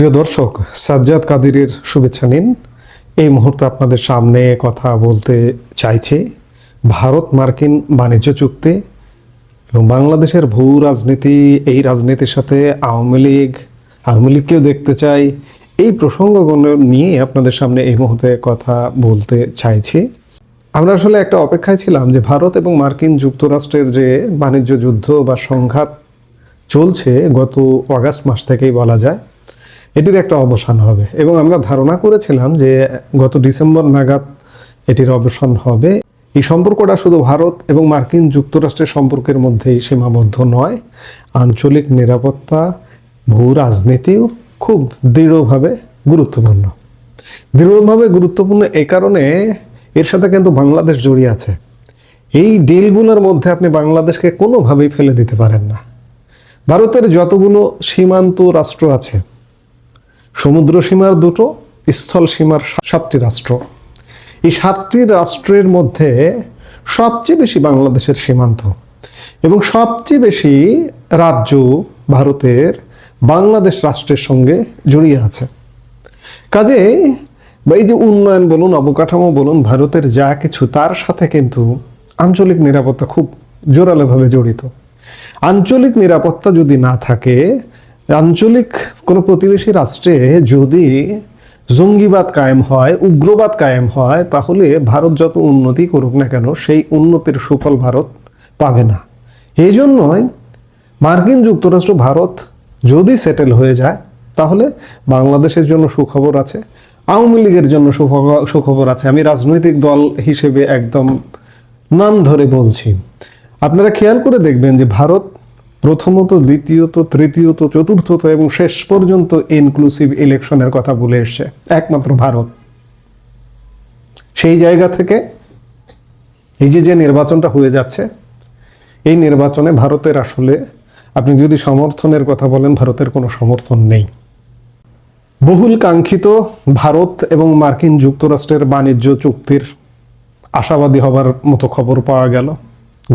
প্রিয় দর্শক, সাজ্জাদ কাদিরের শুভেচ্ছা নিন। এই মুহূর্তে আপনাদের সামনে কথা বলতে চাইছি ভারত মার্কিন বাণিজ্য চুক্তি এবং বাংলাদেশের ভূ রাজনীতি। এই রাজনীতির সাথে আওয়ামী লীগ, আওয়ামী লীগকেও দেখতে চাই। এই প্রসঙ্গগুলো নিয়ে আপনাদের সামনে এই মুহূর্তে কথা বলতে চাইছি। আমরা আসলে একটা অপেক্ষায় ছিলাম যে ভারত এবং মার্কিন যুক্তরাষ্ট্রের যে বাণিজ্য যুদ্ধ বা সংঘাত চলছে গত অগাস্ট মাস থেকেই বলা যায় এটির একটা অবসান হবে। এবং আমরা ধারণা করেছিলাম যে গত ডিসেম্বর নাগাদ এটির অবসান হবে। এই সম্পর্কটা শুধু ভারত এবং মার্কিন যুক্তরাষ্ট্রের সম্পর্কের মধ্যেই সীমাবদ্ধ নয়। আঞ্চলিক নিরাপত্তা, ভূ রাজনীতিও খুব দৃঢ়ভাবে গুরুত্বপূর্ণ। দৃঢ়ভাবে গুরুত্বপূর্ণ এই কারণে এর সাথে কিন্তু বাংলাদেশ জড়িয়ে আছে। এই ডিলগুলোর মধ্যে আপনি বাংলাদেশকে কোনোভাবেই ফেলে দিতে পারেন না। ভারতের যতগুলো সীমান্ত রাষ্ট্র আছে সমুদ্র সীমার দুটো স্থল সীমার সাতটি রাষ্ট্র। এই সাতটি রাষ্ট্রের মধ্যে সবচেয়ে বেশি বাংলাদেশের সীমান্ত এবং সবচেয়ে বেশি রাজ্য ভারতের বাংলাদেশ রাষ্ট্রের সঙ্গে জড়িয়ে আছে। কাজে এই যে উন্নয়ন বলুন, অবকাঠামো বলুন, ভারতের যা কিছু তার সাথে কিন্তু আঞ্চলিক নিরাপত্তা খুব জোরালোভাবে জড়িত। আঞ্চলিক নিরাপত্তা যদি না থাকে আঞ্চলিক কোনো প্রতিবেশী রাষ্ট্রে যদি জঙ্গিবাদ কায়েম হয়, উগ্রবাদ কায়েম হয়, তাহলে ভারত যত উন্নতি করুক না কেন, সেই উন্নতির সুফল ভারত পাবে না। এই জন্যই মার্কিন যুক্তরাষ্ট্র, ভারত যদি সেটেল হয়ে যায়, তাহলে বাংলাদেশের জন্য সুখবর আছে, আওয়ামী লীগের জন্য সুখবর আছে। আমি রাজনৈতিক দল হিসেবে একদম নাম ধরে বলছি। আপনারা খেয়াল করে দেখবেন যে ভারত প্রথমত, দ্বিতীয়ত, তৃতীয়ত, চতুর্থত এবং শেষ পর্যন্ত ইনক্লুসিভ ইলেকশনের কথা বলে এসছে, একমাত্র ভারত। সেই জায়গা থেকে এই যে যে নির্বাচনটা হয়ে যাচ্ছে, এই নির্বাচনে ভারতের আসলে আপনি যদি সমর্থনের কথা বলেন, ভারতের কোনো সমর্থন নেই। বহুল কাঙ্ক্ষিত ভারত এবং মার্কিন যুক্তরাষ্ট্রের বাণিজ্য চুক্তির আশাবাদী হবার মতো খবর পাওয়া গেল।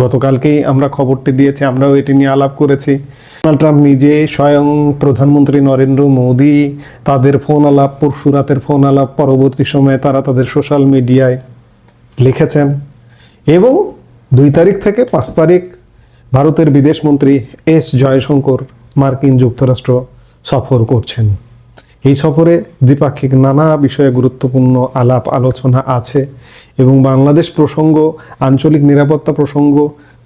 গতকালকেই আমরা খবরটি দিয়েছি, আমরাও এটি নিয়ে আলাপ করেছি। ডোনাল্ড ট্রাম্প নিজে স্বয়ং প্রধানমন্ত্রী নরেন্দ্র মোদী, তাদের ফোন আলাপ পরশু রাতের ফোন আলাপ পরবর্তী সময়ে তারা তাদের সোশ্যাল মিডিয়ায় লিখেছেন। এবং দুই তারিখ থেকে পাঁচ তারিখ ভারতের বিদেশমন্ত্রী এস জয়শঙ্কর মার্কিন যুক্তরাষ্ট্র সফর করছেন। এই সফরে দ্বিপাক্ষিক নানা বিষয়ে গুরুত্বপূর্ণ আলাপ আলোচনা আছে এবং বাংলাদেশ প্রসঙ্গ, আঞ্চলিক নিরাপত্তা প্রসঙ্গ,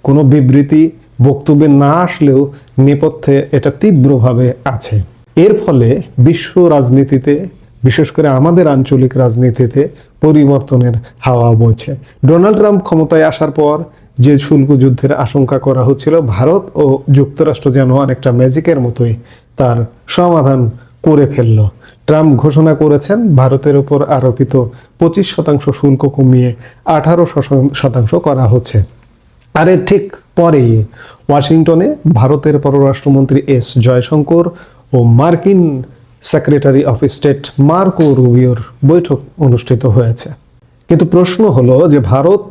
কোনো বিবৃতি, বক্তব্যে না আসলেও নেপথ্যে এটা তীব্রভাবে আছে। এর ফলে বিশ্ব রাজনীতিতে, বিশেষ করে আমাদের আঞ্চলিক রাজনীতিতে পরিবর্তনের হাওয়া বইছে। ডোনাল্ড ট্রাম্প ক্ষমতায় আসার পর যে শুল্ক যুদ্ধের আশঙ্কা করা হচ্ছিল, ভারত ও যুক্তরাষ্ট্র যেন অনেকটা ম্যাজিকের মতোই তার সমাধান করে ফেলল। ট্রাম্প ঘোষণা করেছেন, ভারতের ওপর আরোপিত পঁচিশ শতাংশ শুল্ক কমিয়ে আঠারো শতাংশ করা হচ্ছে। আর ঠিক পরেই ওয়াশিংটনে ভারতের পররাষ্ট্রমন্ত্রী এস জয়শঙ্কর ও মার্কিন সেক্রেটারি অফ স্টেট মার্কো রুবিওর বৈঠক অনুষ্ঠিত হয়েছে। কিন্তু প্রশ্ন হলো যে ভারত,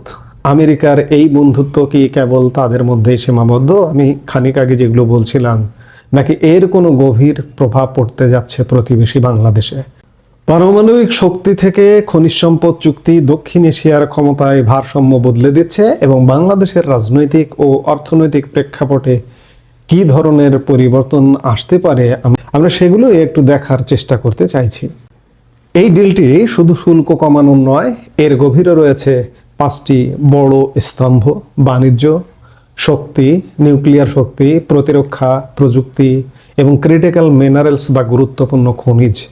আমেরিকার এই বন্ধুত্ব কি কেবল তাদের মধ্যেই সীমাবদ্ধ? আমি খানিক আগে যেগুলো বলছিলাম নাকি এর কোনো গভীর প্রভাব পড়তে যাচ্ছে প্রতিবেশী বাংলাদেশে? পারমাণবিক শক্তি থেকে খনিজ সম্পদ চুক্তি দক্ষিণ এশিয়ার ক্ষমতায় ভারসাম্য বদলে দিচ্ছে এবং বাংলাদেশের রাজনৈতিক ও অর্থনৈতিক প্রেক্ষাপটে কি ধরনের পরিবর্তন আসতে পারে আম- আমরা সেগুলো একটু দেখার চেষ্টা করতে চাইছি। এই ডিলটি শুধু শুল্ক কমানোর নয়, এর গভীরে রয়েছে পাঁচটি বড় স্তম্ভ, বাণিজ্য শক্তি, নিউক্লিয়ার শক্তি, প্রতিরক্ষা প্রযুক্তি এবং ক্রিটিক্যাল মিনারেলস বা গুরুত্বপূর্ণ খনিজ।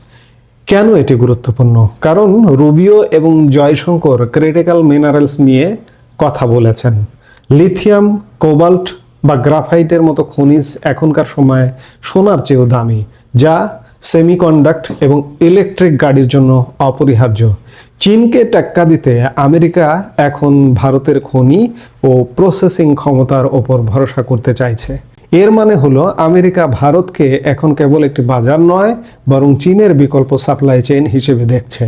কেন এটি গুরুত্বপূর্ণ? কারণ রুবিও এবং জয়শঙ্কর ক্রিটিক্যাল মিনারেলস নিয়ে কথা বলেছেন। লিথিয়াম, কোবাল্ট বা গ্রাফাইটের মতো খনিজ এখনকার সময় সোনার চেয়েও দামি, যা সেমিকন্ডাক্ট এবং ইলেকট্রিক গাড়ির জন্য অপরিহার্য। চীনকে টেক্কা দিতে আমেরিকা এখন ভারতের খনি ও প্রসেসিং ক্ষমতার ওপর ভরসা করতে চাইছে। এর মানে হলো আমেরিকা ভারতকে এখন কেবল একটি বাজার নয়, বরং চীনের বিকল্প সাপ্লাই চেইন হিসেবে দেখছে।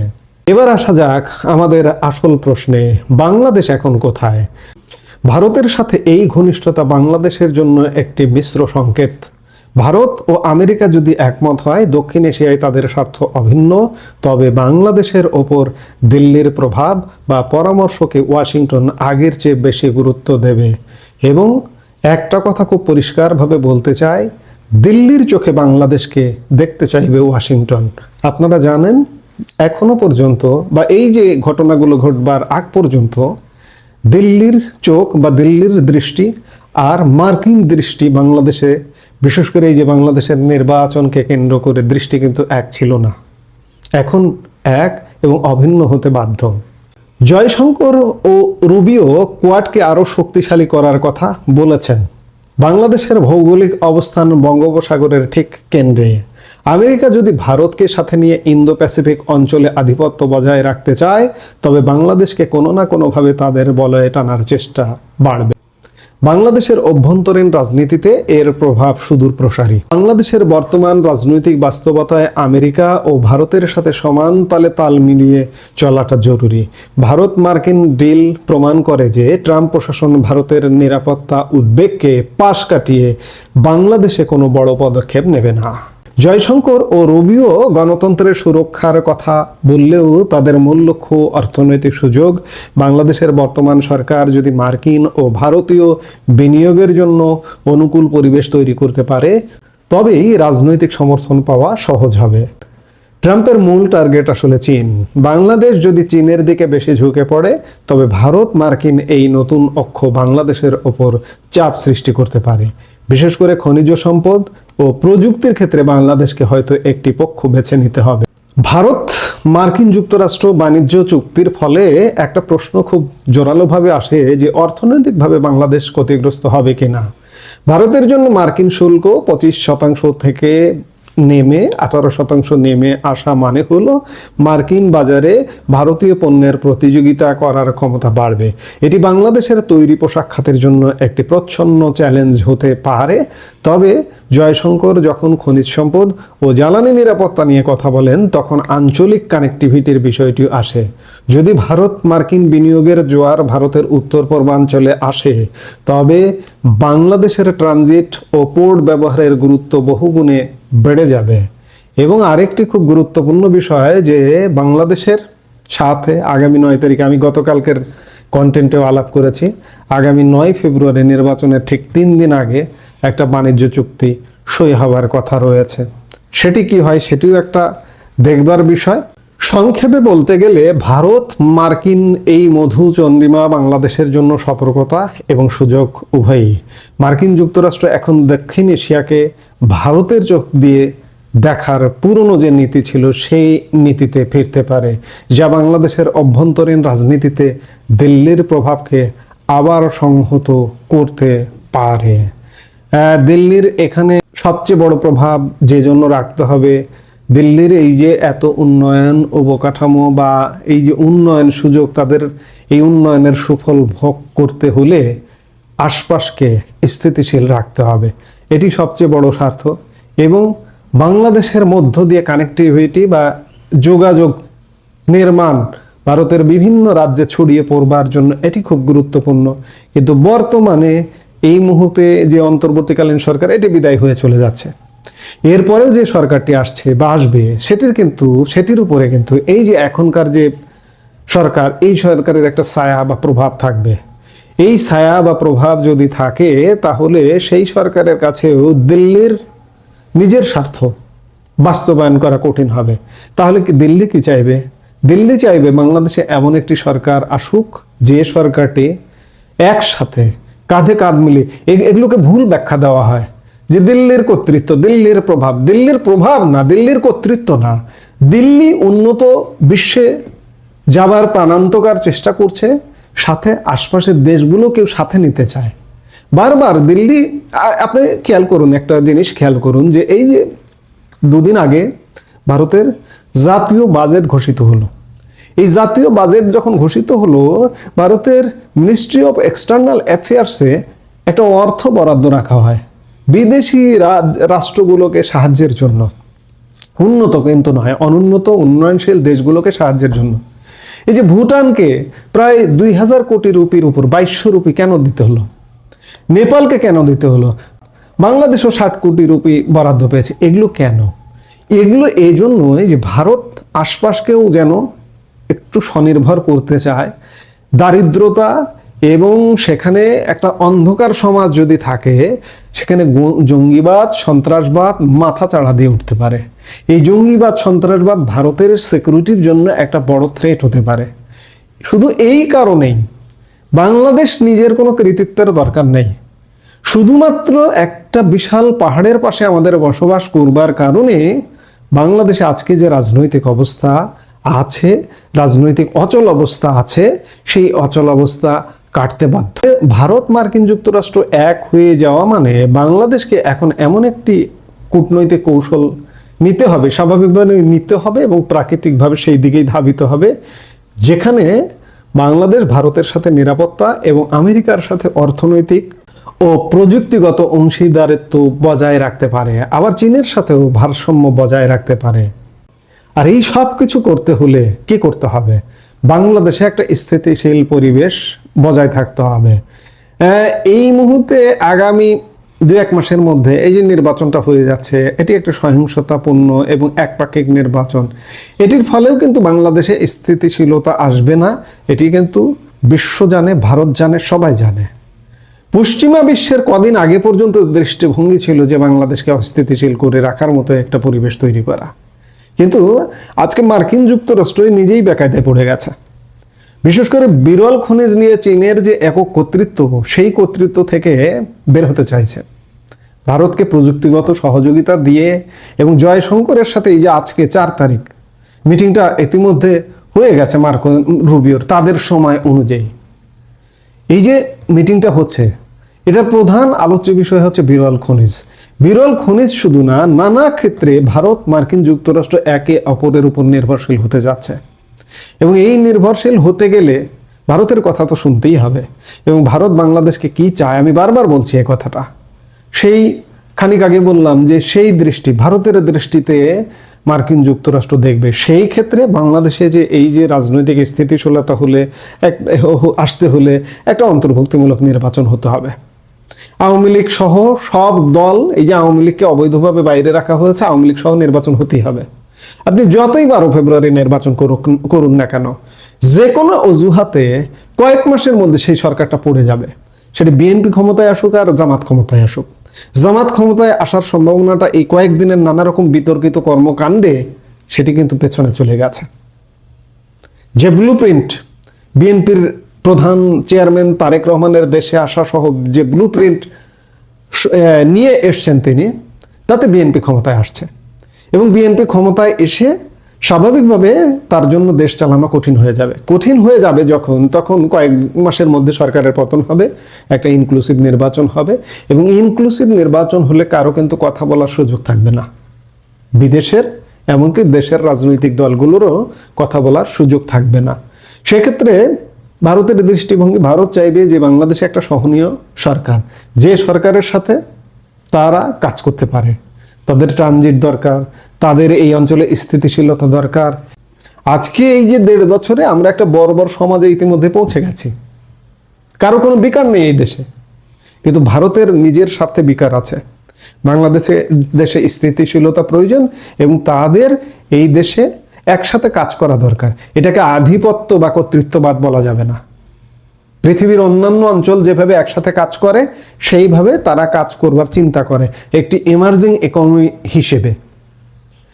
এবার আসা যাক আমাদের আসল প্রশ্নে, বাংলাদেশ এখন কোথায়? ভারতের সাথে এই ঘনিষ্ঠতা বাংলাদেশের জন্য একটি মিশ্র সংকেত। ভারত ও আমেরিকা যদি একমত হয়, দক্ষিণ এশিয়ায় তাদের স্বার্থ অভিন্ন। তবে বাংলাদেশের ওপর দিল্লির প্রভাব বা পরামর্শকে ওয়াশিংটন আগের চেয়ে বেশি গুরুত্ব দেবে। এবং একটা কথা খুব পরিষ্কারভাবে বলতে চাই, দিল্লির চোখে বাংলাদেশকে দেখতে চাইবে ওয়াশিংটন। আপনারা জানেন, এখনও পর্যন্ত বা এই যে ঘটনাগুলো ঘটবার আগ পর্যন্ত দিল্লির চোখ বা দিল্লির দৃষ্টি আর মার্কিন দৃষ্টি বাংলাদেশে বিশেষ করে এই যে বাংলাদেশের নির্বাচনকে কেন্দ্র করে দৃষ্টি কিন্তু এক ছিল না। এখন এক এবং অভিন্ন হতে বাধ্য। জয়শঙ্কর ও রুবিও কোয়াডকে আরও শক্তিশালী করার কথা বলেছেন। বাংলাদেশের ভৌগোলিক অবস্থান বঙ্গোপসাগরের ঠিক কেন্দ্রে। আমেরিকা যদি ভারতকে সাথে নিয়ে ইন্দো প্যাসিফিক অঞ্চলে আধিপত্য বজায় রাখতে চায়, তবে বাংলাদেশকে কোনো না কোনোভাবে তাদের বলয়ে টানার চেষ্টা বাড়বে। বাংলাদেশের অভ্যন্তরীণ রাজনীতিতে এর প্রভাব সুদূর প্রসারী। বাংলাদেশের বর্তমান রাজনৈতিক বাস্তবতায় আমেরিকা ও ভারতের সাথে সমান তালে তাল মিলিয়ে চলাটা জরুরি। ভারত মার্কিন ডিল প্রমাণ করে যে ট্রাম্প প্রশাসন ভারতের নিরাপত্তা উদ্বেগকে পাশ কাটিয়ে বাংলাদেশে কোনো বড় পদক্ষেপ নেবে না। জয়শঙ্কর ও রবিও গণতন্ত্রের সুরক্ষার কথা বললেও তাদের মূল লক্ষ্য অর্থনৈতিক সুযোগ, বাংলাদেশের বর্তমান সরকার যদি মার্কিন ও ভারতীয় বিনিয়োগের জন্য অনুকূল পরিবেশ তৈরি করতে পারে, তবেই রাজনৈতিক সমর্থন পাওয়া সহজ হবে। ট্রাম্পের মূল টার্গেট আসলে চীন। বাংলাদেশ যদি চীনের দিকে বেশি ঝুঁকে পড়ে, তবে ভারত মার্কিন এই নতুন অক্ষ বাংলাদেশের ওপর চাপ সৃষ্টি করতে পারে। বিশেষ করে খনিজ সম্পদ ও প্রযুক্তির ক্ষেত্রে বাংলাদেশকে হয়তো একটি পক্ষ বেছে নিতে হবে। ভারত, মার্কিন যুক্তরাষ্ট্র বাণিজ্য চুক্তির ফলে একটা প্রশ্ন খুব জোরালোভাবে আসে যে অর্থনৈতিকভাবে বাংলাদেশ ক্ষতিগ্রস্ত হবে কিনা। ভারতের জন্য মার্কিন শুল্ক পঁচিশ শতাংশ থেকে নেমে, আঠারো শতাংশ নেমে আসা মানে হলো মার্কিন বাজারে ভারতীয় পণ্যের প্রতিযোগিতা করার ক্ষমতা বাড়বে। এটি বাংলাদেশের তৈরি পোশাক খাতের জন্য একটি প্রচ্ছন্ন চ্যালেঞ্জ হতে পারে। তবে জয়শঙ্কর যখন খনিজ সম্পদ ও জ্বালানি নিরাপত্তা নিয়ে কথা বলেন, তখন আঞ্চলিক কানেক্টিভিটির বিষয়টি আসে। যদি ভারত মার্কিন বিনিয়োগের জোয়ার ভারতের উত্তর পূর্বাঞ্চলে আসে, তবে বাংলাদেশের ট্রানজিট ও পোর্ট ব্যবহারের গুরুত্ব বহুগুণে বেড়ে যাবে। এবং আরেকটি খুব গুরুত্বপূর্ণ বিষয় যে বাংলাদেশের সাথে আগামী নয় তারিখে আমি গতকালকের কন্টেন্টেও আলাপ করেছি। আগামী নয় ফেব্রুয়ারি নির্বাচনের ঠিক তিন দিন আগে একটা বাণিজ্য চুক্তি সই হওয়ার কথা রয়েছে। সেটি কি হয় সেটিও একটা দেখবার বিষয়। সংক্ষেপে বলতে গেলে ভারত, মার্কিন এই মধু চন্দ্রিমা বাংলাদেশের জন্য সতর্কতা এবং সুযোগ উভয়ই। মার্কিন যুক্তরাষ্ট্র এখন দক্ষিণ এশিয়াকে ভারতের চোখ দিয়ে দেখার পুরনো যে নীতি ছিল, সেই নীতিতে ফিরতে পারে, যা বাংলাদেশের অভ্যন্তরীণ রাজনীতিতে দিল্লির প্রভাবকে আবার সংহত করতে পারে। দিল্লির এখানে সবচেয়ে বড় প্রভাব যে জন্য রাখতে হবে দিল্লির এই যে এত উন্নয়ন অবকাঠামো বা এই যে উন্নয়ন সুযোগ তাদের এই উন্নয়নের সুফল ভোগ করতে হলে আশপাশকে স্থিতিশীল রাখতে হবে। এটি সবচেয়ে বড় স্বার্থ। এবং বাংলাদেশের মধ্য দিয়ে কানেক্টিভিটি বা যোগাযোগ নির্মাণ ভারতের বিভিন্ন রাজ্যে ছড়িয়ে পড়বার জন্য এটি খুব গুরুত্বপূর্ণ। কিন্তু বর্তমানে এই মুহূর্তে যে অন্তর্বর্তীকালীন সরকার, এটি বিদায় হয়ে চলে যাচ্ছে। এরপরেও যে সরকারটি আসছে বা আসবে, সেটির কিন্তু, সেটির উপরে কিন্তু এই যে এখনকার যে সরকার, এই সরকারের একটা ছায়া বা প্রভাব থাকবে। এই ছায়া বা প্রভাব যদি থাকে, তাহলে সেই সরকারের কাছেও দিল্লির নিজের স্বার্থ বাস্তবায়ন করা কঠিন হবে। তাহলে কি দিল্লি কি চাইবে? দিল্লি চাইবে বাংলাদেশে এমন একটি সরকার আসুক, যে সরকারটি একসাথে কাঁধে কাঁধ মিলিয়ে এগুলোকে ভুল ব্যাখ্যা দেওয়া হয়। যে দিল্লির কর্তৃত্ব, দিল্লির প্রভাব দিল্লির প্রভাব না, দিল্লির কর্তৃত্ব না, দিল্লি উন্নত বিশ্বে যাবার প্রাণান্তকার চেষ্টা করছে, সাথে আশপাশের দেশগুলো কেউ সাথে নিতে চায়। বারবার দিল্লি আপনি খেয়াল করুন একটা জিনিস খেয়াল করুন যে এই যে দুদিন আগে ভারতের জাতীয় বাজেট ঘোষিত হলো। এই জাতীয় বাজেট যখন ঘোষিত হলো, ভারতের মিনিস্ট্রি অফ এক্সটার্নাল অ্যাফেয়ার্সে একটা অর্থ বরাদ্দ রাখা হয়। বিদেশি রাষ্ট্রগুলোকে সাহায্যের জন্য। উন্নত কিন্তু নয়, অনুন্নত, উন্নয়নশীল দেশগুলোকে সাহায্যের জন্য। এই যে ভুটানকে প্রায় দুই হাজার কোটি রুপির উপর, বাইশশো রুপি কেন দিতে হলো? নেপালকে কেন দিতে হলো? বাংলাদেশও ষাট কোটি রুপি বরাদ্দ পেয়েছে। এগুলো কেন? এগুলো এই জন্যই যে ভারত আশপাশকেও যেন একটু স্বনির্ভর করতে চায়। দারিদ্রতা এবং সেখানে একটা অন্ধকার সমাজ যদি থাকে, সেখানে জঙ্গিবাদ, সন্ত্রাসবাদ মাথা চাড়া দিয়ে উঠতে পারে। এই জঙ্গিবাদ, সন্ত্রাসবাদ ভারতের সিকিউরিটির জন্য একটা বড় থ্রেট হতে পারে। শুধু এই কারণেই বাংলাদেশ নিজের কোনো কৃতিত্বের দরকার নেই। শুধুমাত্র একটা বিশাল পাহাড়ের পাশে আমাদের বসবাস করবার কারণে বাংলাদেশে আজকে যে রাজনৈতিক অবস্থা আছে, রাজনৈতিক অচল অবস্থা আছে, সেই অচল অবস্থা কাটতে বাধ্য। ভারত মার্কিন যুক্তরাষ্ট্র এক হয়ে যাওয়া মানে বাংলাদেশকে এখন এমন একটি কূটনৈতিক কৌশল নিতে হবে, স্বাভাবিকভাবে নিতে হবে এবং প্রাকৃতিকভাবে সেই দিকেই ধাবিত হবে, যেখানে বাংলাদেশ ভারতের সাথে নিরাপত্তা এবং আমেরিকার সাথে অর্থনৈতিক ও প্রযুক্তিগত অংশীদারিত্ব বজায় রাখতে পারে, আবার চীনের সাথেও ভারসাম্য বজায় রাখতে পারে। আর এই সব কিছু করতে হলে কি করতে হবে? বাংলাদেশে একটা স্থিতিশীল পরিবেশ বজায় থাকতে হবে। এই মুহূর্তে আগামী দু এক মাসের মধ্যে এই যে নির্বাচনটা হয়ে যাচ্ছে, এটি একটা সহিংসতাপূর্ণ এবং একপাক্ষিক নির্বাচন। এটির ফলেও কিন্তু বাংলাদেশে স্থিতিশীলতা আসবে না, এটি কিন্তু বিশ্ব জানে, ভারত জানে, সবাই জানে। পশ্চিমা বিশ্বের কদিন আগে পর্যন্ত দৃষ্টিভঙ্গি ছিল যে বাংলাদেশকে অস্থিতিশীল করে রাখার মতো একটা পরিবেশ তৈরি করা। কিন্তু আজকে মার্কিন যুক্তরাষ্ট্রই নিজেই বেকায়দায় পড়ে গেছে। বিশেষ করে বিরল খনিজ নিয়ে চীনের যে একক কর্তৃত্ব, সেই কর্তৃত্ব থেকে বের হতে চাইছে। ভারতকে প্রযুক্তিগত সহযোগিতা দিয়ে এবং জয়শঙ্করের সাথে এই যে আজকে চার তারিখ, মিটিংটা ইতিমধ্যে হয়ে গেছে মার্কো রুবিওর তাদের সময় অনুযায়ী। এই যে মিটিংটা হচ্ছে, এটার প্রধান আলোচ্য বিষয় হচ্ছে বিরল খনিজ। বিরল খনিজ শুধু না, নানা ক্ষেত্রে ভারত মার্কিন যুক্তরাষ্ট্র একে অপরের উপর নির্ভরশীল হতে যাচ্ছে। এবং এই নির্ভরশীল হতে গেলে ভারতের কথা তো শুনতেই হবে। এবং ভারত বাংলাদেশকে কি চায়, আমি বারবার বলছি এই কথাটা। সেই খানিক আগে বললাম যে সেই দৃষ্টি, ভারতের দৃষ্টিতে মার্কিন যুক্তরাষ্ট্র দেখবে। সেই ক্ষেত্রে বাংলাদেশে যে এই যে রাজনৈতিক স্থিতিশীলতা হলে এক আসতে হলে একটা অন্তর্ভুক্তিমূলক নির্বাচন হতে হবে। আওয়ামী লীগ সহ সব দল, এই যে আওয়ামী লীগকে অবৈধভাবে বাইরে রাখা হয়েছে, আওয়ামী লীগ সহ নির্বাচন হতেই হবে। আপনি যতই বারো ফেব্রুয়ারি নির্বাচন করুন না কেন, যে কোনো অজুহাতে কয়েক মাসের মধ্যে সেই সরকারটা পড়ে যাবে। সেটা বিএনপি ক্ষমতায় আসুক আর জামাত ক্ষমতায় আসুক। জামাত ক্ষমতায় আসার সম্ভাবনাটা এই কয়েকদিনের নানা রকম বিতর্কিত কর্মকাণ্ডে সেটি কিন্তু পেছনে চলে গেছে। যে ব্লু প্রিন্ট বিএনপির প্রধান চেয়ারম্যান তারেক রহমানের দেশে আসা সহ যে ব্লু প্রিন্ট নিয়ে এসছেন তিনি, তাতে বিএনপি ক্ষমতায় আসছে। এবং বিএনপি ক্ষমতায় এসে স্বাভাবিকভাবে তার জন্য দেশ চালানো কঠিন হয়ে যাবে। কঠিন হয়ে যাবে যখন, তখন কয়েক মাসের মধ্যে সরকারের পতন হবে, একটা ইনক্লুসিভ নির্বাচন হবে, এবং ইনক্লুসিভ নির্বাচন হলে কারও কিন্তু কথা বলার সুযোগ থাকবে না। বিদেশের, এমনকি দেশের রাজনৈতিক দলগুলোরও কথা বলার সুযোগ থাকবে না। সেক্ষেত্রে ভারতের দৃষ্টিভঙ্গি, ভারত চাইবে যে বাংলাদেশে একটা সহনীয় সরকার। যে সরকারের সাথে তারা কাজ করতে পারে। তাদের ট্রানজিট দরকার, তাদের এই অঞ্চলে স্থিতিশীলতা দরকার। আজকে এই যে দেড় বছরে আমরা একটা বড় বড় সমাজে ইতিমধ্যে পৌঁছে গেছি। কারও কোনো বিকার নেই এই দেশে। কিন্তু ভারতের নিজের স্বার্থে বিকার আছে। বাংলাদেশে, দেশে স্থিতিশীলতা প্রয়োজন এবং তাদের এই দেশে একসাথে কাজ করা দরকার। এটাকে আধিপত্য বা কর্তৃত্ববাদ বলা যাবে না। পৃথিবীর অন্যান্য অঞ্চল যেভাবে একসাথে কাজ করে, সেইভাবে তারা কাজ করবার চিন্তা করে। একটি এমার্জিং ইকোনমি হিসেবে।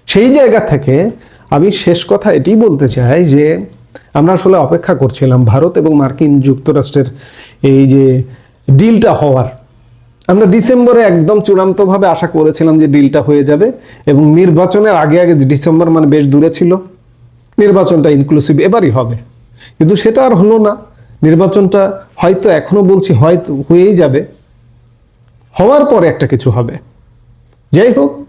সেই জায়গা থেকে আমি শেষ কথা এটি বলতে চাই যে, আমরা আসলে অপেক্ষা করছিলাম ভারত এবং মার্কিন যুক্তরাষ্ট্রের এই যে ডিলটা হওয়ার। আমরা ডিসেম্বরে একদম চূড়ান্তভাবে আশা করেছিলাম যে ডিলটা হয়ে যাবে এবং নির্বাচনের আগে আগে ডিসেম্বর মানে বেশ দূরে ছিল। নির্বাচনটা ইনক্লুসিভ এবারই হবে। কিন্তু সেটা আর হলো না। নির্বাচনটা হয়তো এখনও বলছি, হয়তো হয়েই যাবে। হওয়ার পরে একটা কিছু হবে। যাই হোক,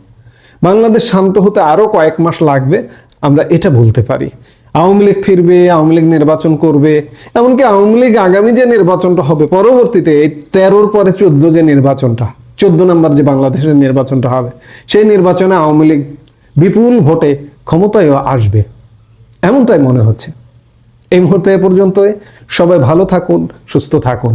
বাংলাদেশ শান্ত হতে আরও কয়েক মাস লাগবে। আমরা এটা বলতে পারি। আওয়ামী লীগ ফিরবে, আওয়ামী লীগ নির্বাচন করবে, এমনকি আওয়ামী লীগ আগামী যে নির্বাচনটা হবে, পরবর্তীতে এই তেরোর পরে চোদ্দ যে নির্বাচনটা, চোদ্দ নম্বর যে বাংলাদেশের নির্বাচনটা হবে, সেই নির্বাচনে আওয়ামী লীগ বিপুল ভোটে ক্ষমতায় আসবে। এমনটাই মনে হচ্ছে। এই মুহূর্তে এ পর্যন্ত সবাই ভালো থাকুন, সুস্থ থাকুন।